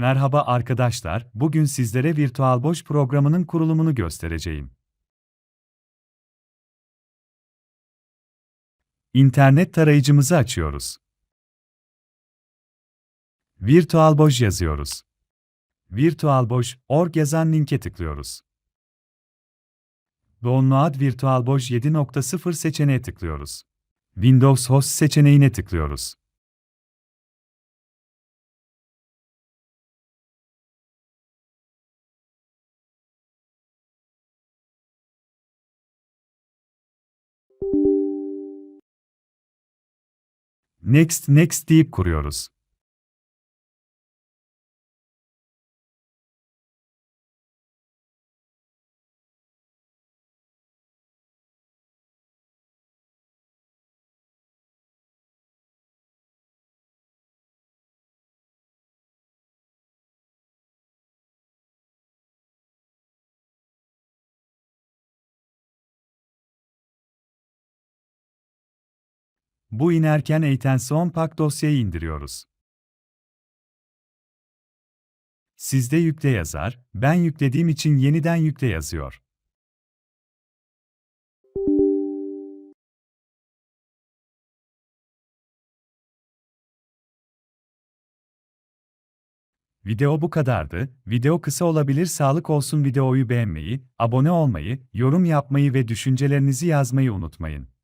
Merhaba arkadaşlar, bugün sizlere VirtualBoş programının kurulumunu göstereceğim. İnternet tarayıcımızı açıyoruz. VirtualBoş yazıyoruz. VirtualBoş.org yazan linke tıklıyoruz. Download VirtualBoş 7.0 seçeneğe tıklıyoruz. Windows Host seçeneğine tıklıyoruz. Next Next deyip kuruyoruz. Bu inerken Eitenson Pack dosyayı indiriyoruz. Sizde yükle yazar, ben yüklediğim için yeniden yükle yazıyor. Video bu kadardı. Video kısa olabilir sağlık olsun videoyu beğenmeyi, abone olmayı, yorum yapmayı ve düşüncelerinizi yazmayı unutmayın.